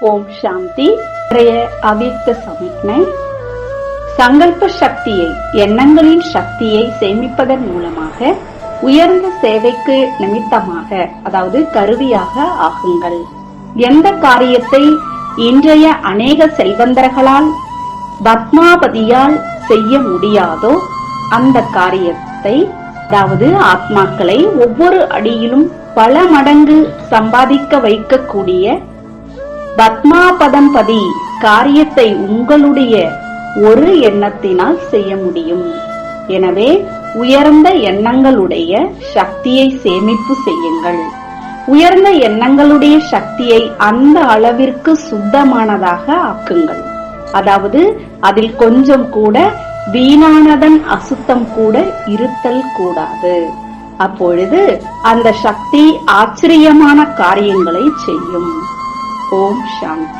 ஓம் சாந்தி. இன்றைய அவ்யக்த சமிக்ஞை சங்கல்ப சக்தியை எண்ணங்களின் சக்தியை சேமிப்பதன் மூலமாக உயர்ந்த சேவைக்கு நிமித்தமாக அதாவது கருவியாக ஆகுங்கள். எந்த காரியத்தை இன்றைய அநேக செல்வந்தர்களால் பத்மாபதியால் செய்ய முடியாதோ அந்த காரியத்தை அதாவது ஆத்மாக்களை ஒவ்வொரு அடியிலும் பல மடங்கு சம்பாதிக்க வைக்கக்கூடிய பத்மாபதம்பதி காரியத்தை உங்களுடைய ஒரு எண்ணத்தினால் செய்ய முடியும். எனவே உயர்ந்த எண்ணங்களுடைய சக்தியை சேமிப்பு செய்யுங்கள். உயர்ந்த எண்ணங்களுடைய சக்தியை அந்த அளவிற்கு சுத்தமானதாக ஆக்குங்கள். அதாவது அதில் கொஞ்சம் கூட வீணானதன் அசுத்தம் கூட இருத்தல் கூடாது. அப்பொழுது அந்த சக்தி ஆச்சரியமான காரியங்களை செய்யும். ஓம் சாந்தி